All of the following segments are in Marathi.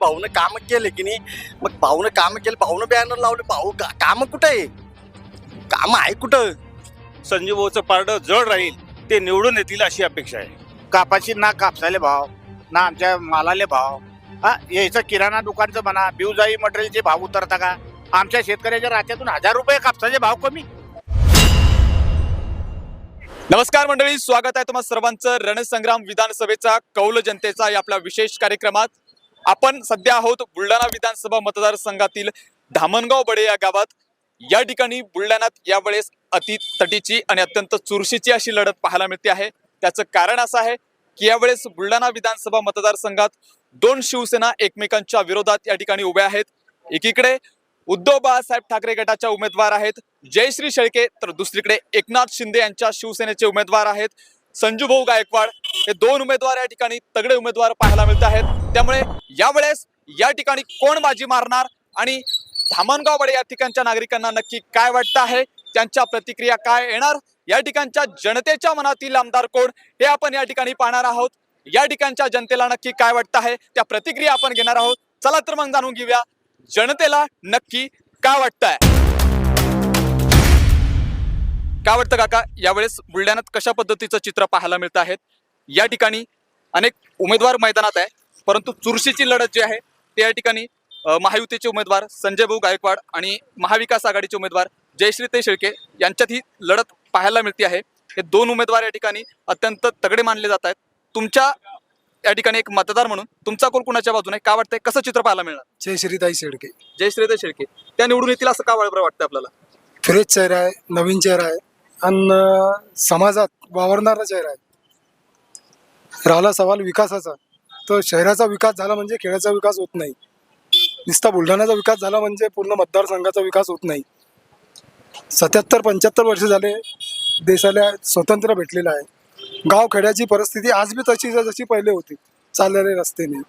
भाऊनं काम केले की नाही मग भाऊनं काम केले भाऊनं बॅनर लावले भाऊ का काम कुठं आहे? काम आहे कुठं? संजीव भाऊचं पारडं जड राहील ते निवडून येतील अशी अपेक्षा आहे. कापाशी ना कापसाले भाव ना आमच्या मालाले भाव. हा यायचं किराणा दुकानचं म्हणा बिवजाई मटेरियलचे भाव उतरता का? आमच्या शेतकऱ्याच्या राज्यातून हजार रुपये कापसाचे भाव कमी. नमस्कार मंडळी स्वागत आहे तुम्हा सर्वांचं रणसंग्राम विधानसभेचा कौल जनतेचा या आपल्या विशेष कार्यक्रमात. आपण सध्या आहोत बुलढाणा विधानसभा मतदारसंघातील धामणगाव बडे या गावात. या ठिकाणी बुलढाण्यात यावेळेस अति तटीची आणि अत्यंत चुरशीची अशी लढत पाहायला मिळते आहे. त्याचं कारण असं आहे की यावेळेस बुलढाणा विधानसभा मतदारसंघात दोन शिवसेना एकमेकांच्या विरोधात या ठिकाणी उभ्या आहेत. एकीकडे उद्धव बाळासाहेब ठाकरे गटाच्या उमेदवार आहेत. जयश्री शेळके तर दुसरीकडे एकनाथ शिंदे यांच्या शिवसेनेचे उमेदवार आहेत. संजूभाऊ गायकवाड हे दोन उमेदवार या ठिकाणी तगडे उमेदवार पाहायला मिळत आहेत. त्यामुळे यावेळेस या ठिकाणी कोण बाजी मारणार आणि धामणगावबडे या ठिकाणच्या नागरिकांना नक्की काय वाटतं आहे? त्यांच्या प्रतिक्रिया काय येणार? या ठिकाणच्या जनतेच्या मनातील आमदार कोण? हे आपण या ठिकाणी पाहणार आहोत. या ठिकाणच्या जनतेला नक्की काय वाटतं आहे? त्या प्रतिक्रिया आपण घेणार आहोत. चला तर मग जाणून घेऊया. जनतेला नक्की काय वाटतंय काय वाटतं काका? यावेळेस बुलढाण्यात कशा पद्धतीचं चित्र पाहायला मिळतं आहे या ठिकाणी अनेक उमेदवार मैदानात आहे परंतु चुरशीची लढत जी आहे ते या ठिकाणी महायुतीचे उमेदवार संजय भाऊ गायकवाड आणि महाविकास आघाडीचे उमेदवार जयश्रीते शेळके यांच्यात ही लढत पाहायला मिळते आहे. हे दोन उमेदवार या ठिकाणी अत्यंत तगडे मानले जात आहेत. तुमच्या या ठिकाणी एक मतदार म्हणून तुमचा कोण कुणाच्या बाजूने काय वाटतंय कसं चित्र पाहायला मिळणार? जय श्रीताई शेडके जयश्रीते शेळके. त्या निवडून येतील असं का बरं वाटतं आपल्याला? फ्रेश चेहरा आहे नवीन चेहरा आहे. आणि समाजात वावरणारा चेहरा आहे. राहिला सवाल विकासाचा. तर शहराचा विकास झाला म्हणजे खेड्याचा विकास होत नाही. नुसता बुलढाण्याचा विकास झाला म्हणजे पूर्ण मतदारसंघाचा विकास होत नाही. सत्याहत्तर पंच्याहत्तर वर्ष झाले देशाला स्वतंत्र भेटलेलं आहे. गाव खेड्याची परिस्थिती आज बी तशीच जशी पहिले होती. चाललेले रस्ते नाही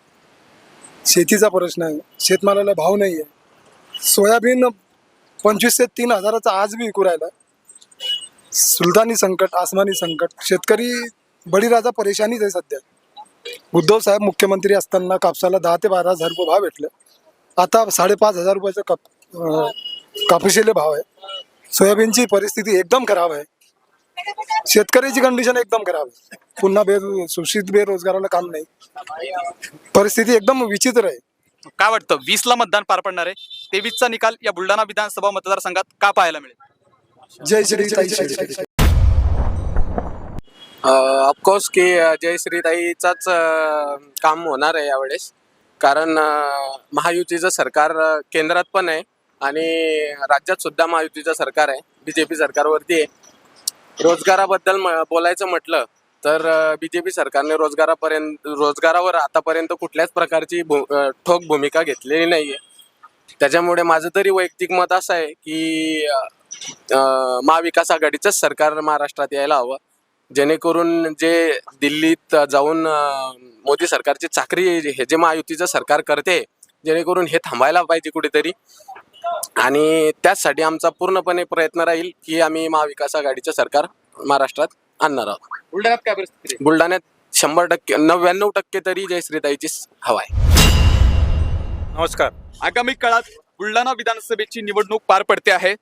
शेतीचा प्रश्न आहे. शेतमालाला भाव नाही आहे सोयाबीन पंचवीस ते तीन हजाराचा आज बी विकू राहिला. सुलतानी संकट आसमानी संकट शेतकरी बळीराजा परेशानीच आहे सध्या. उद्धव साहेब मुख्यमंत्री असताना कापसाला दहा ते बारा हजार रुपये भाव भेटले. आता साडेपाच हजार रुपयाचा काप अं, भाव आहे. सोयाबीनची परिस्थिती एकदम खराब आहे. शेतकऱ्याची कंडिशन एकदम खराब आहे. पुन्हा बे सुशित बेरोजगाराला काम नाही. परिस्थिती एकदम विचित्र आहे. काय वाटतं? वीस ला मतदान पार पडणार आहे. तेवीसचा निकाल या बुलढाणा विधानसभा मतदारसंघात का पाहायला मिळेल? जय श्री ताई शेळके. ऑफकोर्स की जय श्रीताईचाच काम होणार आहे यावेळेस. कारण महायुतीचं सरकार केंद्रात पण आहे आणि राज्यात सुद्धा महायुतीचं सरकार आहे. बी जे पी सरकारवरती आहे. रोजगाराबद्दल बोलायचं म्हटलं तर बी जे पी सरकारने रोजगारापर्यंत रोजगारावर आतापर्यंत कुठल्याच प्रकारची भू ठोक भूमिका घेतलेली नाही आहे त्याच्यामुळे माझं तरी वैयक्तिक मत असं आहे की महाविकास आघाडीचंच सरकार महाराष्ट्रात यायला हवं. जेणेकरून जे दिल्लीत जाऊन मोदी सरकारची चाकरी हे जे महायुतीचं सरकार करते जेणेकरून हे थांबायला पाहिजे कुठेतरी. आणि त्याचसाठी आमचा पूर्णपणे प्रयत्न राहील की आम्ही महाविकास आघाडीचं सरकार महाराष्ट्रात आणणार आहोत. बुलढाण्यात काय परिस्थिती आहे? बुलढाण्यात शंभर टक्के नव्याण्णव टक्के तरी जयश्रीताईचीच हवा आहे. नमस्कार. आगामी काळात बुलढाणा विधानसभेची निवडणूक पार पडते आहे.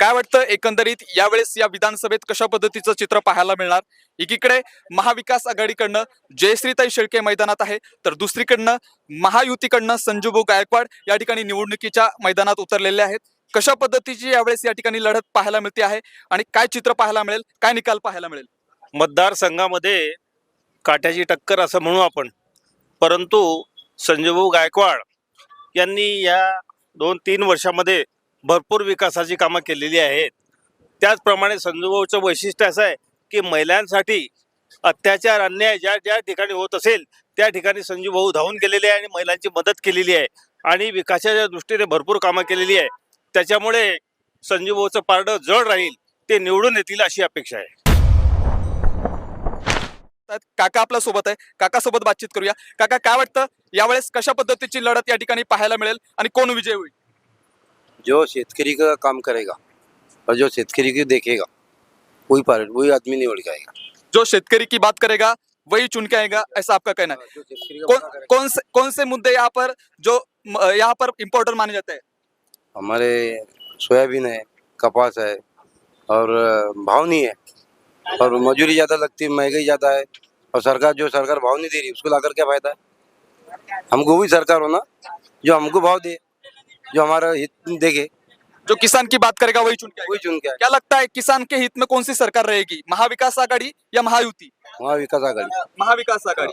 काय वाटतं एकंदरीत यावेळेस या विधानसभेत कशा पद्धतीचं चित्र पाहायला मिळणार? एकीकडे महाविकास आघाडीकडनं जयश्रीताई शेळके मैदानात आहे तर दुसरीकडनं महायुतीकडनं संजूभाऊ गायकवाड या ठिकाणी निवडणुकीच्या मैदानात उतरलेले आहेत. कशा पद्धतीची यावेळेस या ठिकाणी लढत पाहायला मिळते आहे आणि काय चित्र पाहायला मिळेल काय निकाल पाहायला मिळेल? मतदारसंघामध्ये काट्याची टक्कर असं म्हणू आपण. परंतु संजयभाऊ गायकवाड यांनी या दोन तीन वर्षामध्ये भरपूर विकासाची कामं केलेली आहेत. त्याचप्रमाणे संजूभाऊचं वैशिष्ट्य असं आहे की महिलांसाठी अत्याचार अन्याय ज्या ज्या ठिकाणी होत असेल त्या ठिकाणी संजू भाऊ धावून गेलेले आहे आणि महिलांची मदत केलेली आहे. आणि विकासाच्या दृष्टीने भरपूर कामं केलेली आहे. त्याच्यामुळे संजू भाऊचं पारडं जड राहील ते निवडून येतील अशी अपेक्षा आहे. काका आपल्यासोबत आहे. काका सोबत बातचीत करूया. काका काय वाटतं? यावेळेस कशा पद्धतीची लढत या ठिकाणी पाहायला मिळेल आणि कोण विजय होईल? जो शेतकरी का काम करेगा और जो शेतकरी की देखेगा वही पार वही आदमी निवड़ के आएगा। जो शेतकरी की बात करेगा वही चुन के आएगा ऐसा आपका कहना है। कौन। कौन से कौन से मुद्दे यहाँ पर जो यहाँ पर इम्पोर्टेंट माने जाते हैं? हमारे सोयाबीन है कपास है और अ, भाव नहीं है। और मजूरी ज़्यादा लगती है महंगाई ज़्यादा है और सरकार जो सरकार भाव नहीं दे रही उसको लाकर क्या फायदा है? हमको वही सरकार हो ना जो हमको भाव दे जो हमारा हित देखे। जो किसान की बात करेगा वही चुन के वही चुन के क्या लगता है किसान के हित में कौन सी सरकार रहेगी? महाविकास आघाड़ी या महायुती? वहाँ विकास आघाडी। महाविकास आघाडी।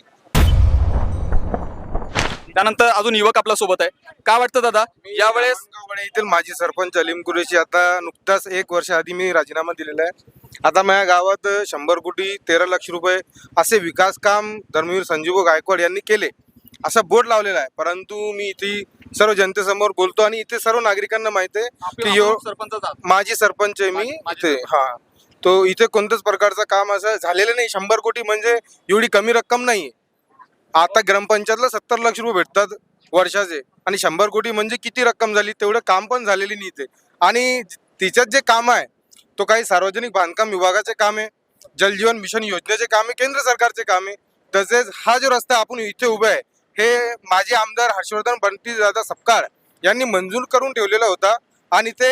त्यानंतर अजून युवक आपल्यासोबत आहे. काय वाटतं दादा? यावेळेस गाववाडे येथील माजी सरपंच अलीम कुरेशी आता नुकताच एक वर्ष आधी मी राजीनामा दिलेला आहे. आता माझ्या गावात शंभर कोटी तेरा लक्ष रुपये असे विकास काम धर्मवीर संजीव गायकवाड यांनी केले. असा बोर्ड लावलेला आहे. परंतु मी इथे सर्व जनतेसमोर बोलतो आणि इथे सर्व नागरिकांना माहिती आहे की यो सरपंच माजी सरपंच आहे मी इथे. हा. तो इथे कोणत्याच प्रकारचं काम असं झालेलं नाही. शंभर कोटी म्हणजे एवढी कमी रक्कम नाही आता ग्रामपंचायतला सत्तर लक्ष रुपये भेटतात वर्षाचे आणि शंभर कोटी म्हणजे किती रक्कम झाली? तेवढं काम पण झालेली नाही इथे. आणि तिच्यात जे काम आहे तो काही सार्वजनिक बांधकाम विभागाचे काम आहे जलजीवन मिशन योजनेचे काम आहे केंद्र सरकारचे काम आहे. तसेच हा जो रस्ता आपण इथे उभे आहे हे माजी आमदार हर्षवर्धन बंटी दादा सपकाळ यांनी मंजूर करून ठेवलेला होता. आणि ते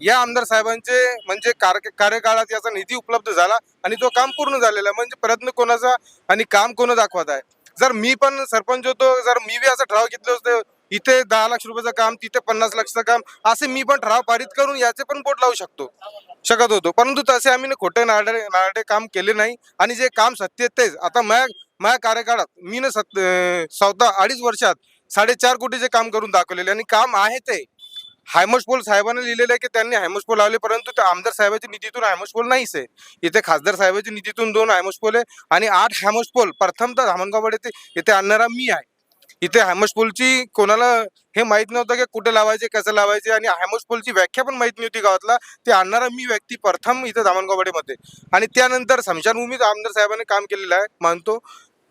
या आमदार साहेबांचे म्हणजे कार्य कार्यकाळात याचा निधी उपलब्ध झाला आणि तो काम पूर्ण झालेला आहे. म्हणजे प्रयत्न कोणाचा आणि काम कोण दाखवत आहे? जर मी पण सरपंच होतो जर मी बी असं ठराव घेतलं असतो इथे दहा लाख रुपयाचं काम तिथे पन्नास लाखाचं काम असे मी पण ठराव पारित करून याचे पण बोट लावू शकतो. शकत होतो. परंतु तसे आम्ही ना खोटे नारडे नारडे काम केले नाही. आणि जे काम सत्य तेच. आता माझ्या माझ्या कार्यकाळात मी ना सत स्वतः चौदा अडीच वर्षात साडेचार कोटीचे काम करून दाखवलेले आणि काम आहे ते. हायमोसपोल साहेबांनी लिहिलेलं आहे की त्यांनी हायमोसपोल लावले परंतु त्या आमदार साहेबाच्या निधीतून हायमोसपोल नाहीच आहे इथे खासदार साहेबाच्या निधीतून दोन हायमोसपोल आहे आणि आठ हायमोसपोल प्रथमतः धामणगावकडे येते इथे आणणारा मी आहे. इथे हॅमसपूलची कोणाला हे माहीत नव्हतं की कुठे लावायचे कसं लावायचे आणि हॅमसपूलची व्याख्या पण माहीत नव्हती गावातला. ते आणणारा मी व्यक्ती प्रथम इथं धामणगाववाडीमध्ये. आणि त्यानंतर समशानभूमीत आमदार साहेबांनी काम केलेलं आहे मानतो.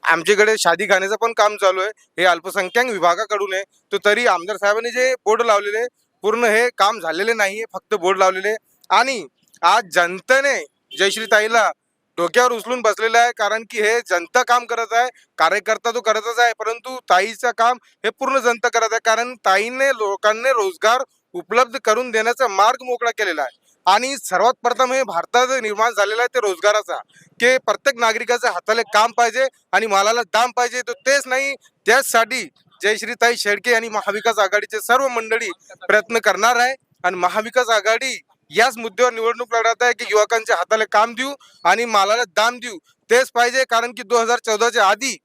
आमच्याकडे शादी खाण्याचं पण काम चालू आहे. हे अल्पसंख्याक विभागाकडून आहे. तो तरी आमदार साहेबांनी जे बोर्ड लावलेले पूर्ण हे काम झालेले नाही फक्त बोर्ड लावलेले आणि आज जनतेने जयश्रीताईला डोक्यावर उचलून बसलेलं आहे कारण की हे जनता काम करत आहे कार्यकर्ता तो करतच आहे परंतु ताईचं काम हे पूर्ण जनता करत आहे कारण ताईने लोकांना रोजगार उपलब्ध करून देण्याचा मार्ग मोकळा केलेला आहे. आणि सर्वात प्रथम हे भारतात निर्माण झालेला आहे ते रोजगाराचा की प्रत्येक नागरिकाच्या हाताला काम पाहिजे आणि मालाला दाम पाहिजे तर तेच नाही त्याचसाठी जयश्रीताई शेडके आणि महाविकास आघाडीचे सर्व मंडळी प्रयत्न करणार आहे. आणि महाविकास आघाडी याच मुद्द्यावर निवडणूक लढत आहे की युवकांच्या हाताला काम देऊ आणि मालाला दाम देऊ. तेच पाहिजे कारण की दोन हजार चौदाच्या आधी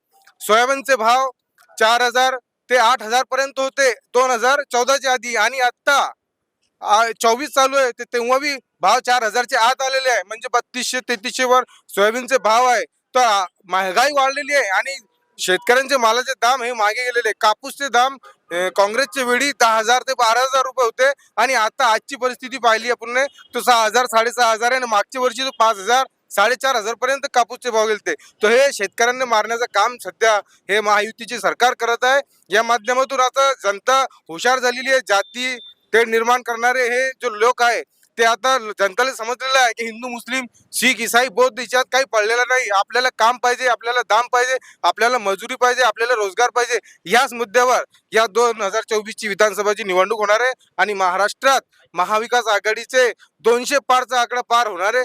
सोयाबीनचे भाव चार हजार ते आठ हजार पर्यंत होते. दोन हजार चौदाच्या आधी आणि आता चोवीस चालू आहे. ते तेव्हा बी भाव चार हजारच्या आत आलेले आहे. म्हणजे बत्तीसशे तेहतीसशे वर सोयाबीनचे भाव आहे. तर महागाई वाढलेली आहे आणि शेतकऱ्यांचे मालाचे दाम हे मागे गेलेले कापूसचे दाम काँग्रेसच्या वेळी दहा हजार ते बारा हजार रुपये होते आणि आता आजची परिस्थिती पाहिली आपण तो सहा हजार साडेसहा हजार आहे आणि मागच्या वर्षी तो पाच हजार साडेचार हजार पर्यंत कापूसचे भाव गेले तर हे शेतकऱ्यांना मारण्याचं काम सध्या हे महायुतीचे सरकार करत आहे. या माध्यमातून आता जनता हुशार झालेली आहे. जाती ते निर्माण करणारे हे जो लोक आहे ते आता जनताला समजलेलं आहे की हिंदू मुस्लिम शीख इसाई बौद्ध याच्यात काही पडलेलं नाही. आपल्याला काम पाहिजे आपल्याला दाम पाहिजे आपल्याला मजुरी पाहिजे आपल्याला रोजगार पाहिजे. याच मुद्द्यावर या दोन हजार चोवीसची विधानसभाची निवडणूक होणार आहे आणि महाराष्ट्रात महाविकास आघाडीचे दोनशे पारचा आकडा पार होणार आहे.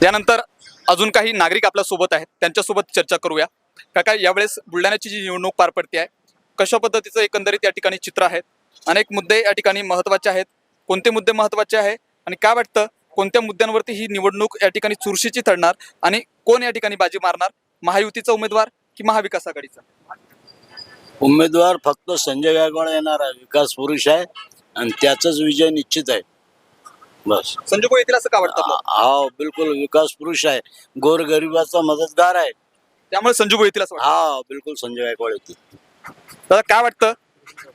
त्यानंतर अजून काही नागरिक आपल्यासोबत आहेत. त्यांच्यासोबत चर्चा करूया. काका यावेळेस बुलढाण्याची जी निवडणूक पार पडते आहे कशा पद्धतीचं एकंदरीत या ठिकाणी चित्र आहे? अनेक मुद्दे या ठिकाणी महत्त्वाचे आहेत. कोणते मुद्दे महत्त्वाचे आहे आणि काय वाटतं? कोणत्या मुद्द्यांवरती ही निवडणूक या ठिकाणी चुरशीची ठरणार आणि कोण या ठिकाणी बाजी मारणार? महायुतीचा उमेदवार की महाविकास आघाडीचा? उमेदवार फक्त संजय गायकवाड येणार आहे. विकास पुरुष आहे आणि त्याचाच विजय निश्चित आहे. बस. संजय येतील असं का वाटतं आपल्याला? हा बिलकुल विकास पुरुष आहे. गोरगरिबाचा मदतगार आहे. त्यामुळे संजू येतील असं वाटतं. हा बिलकुल संजय गायकवाड येतील दादा काय वाटतं?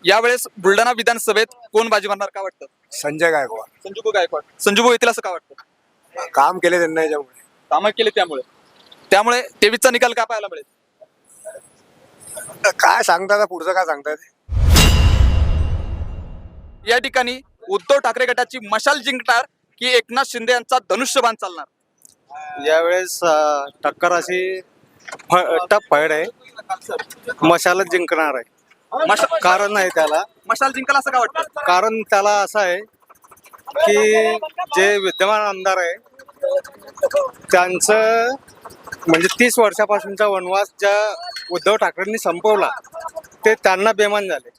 यावेळेस बुलढाणा विधानसभेत कोण बाजी मारणार? काय वाटतं? संजय गायकवाड. संजू गायकवाड. संजू येतील असं का वाटतं? काम केले त्यांना याच्यामुळे. कामं केले त्यामुळे. त्यामुळे तेवीसचा निकाल काय पाहायला मिळेल? काय सांगता पुढचं काय सांगतात या ठिकाणी उद्धव ठाकरे गटाची मशाल जिंकणार की एकनाथ शिंदे यांचा धनुष्यबाण चालणार? यावेळेस अं, टक्कर अशी टप फाईट आहे. मशालच जिंकणार आहे. कारण आहे त्याला. मशाल जिंकल असं का वाटतं? कारण त्याला असं आहे की जे विद्यमान आमदार आहे त्यांचं म्हणजे तीस वर्षापासूनचा वनवास ज्या उद्धव ठाकरेंनी संपवला ते त्यांना बेमान झाले.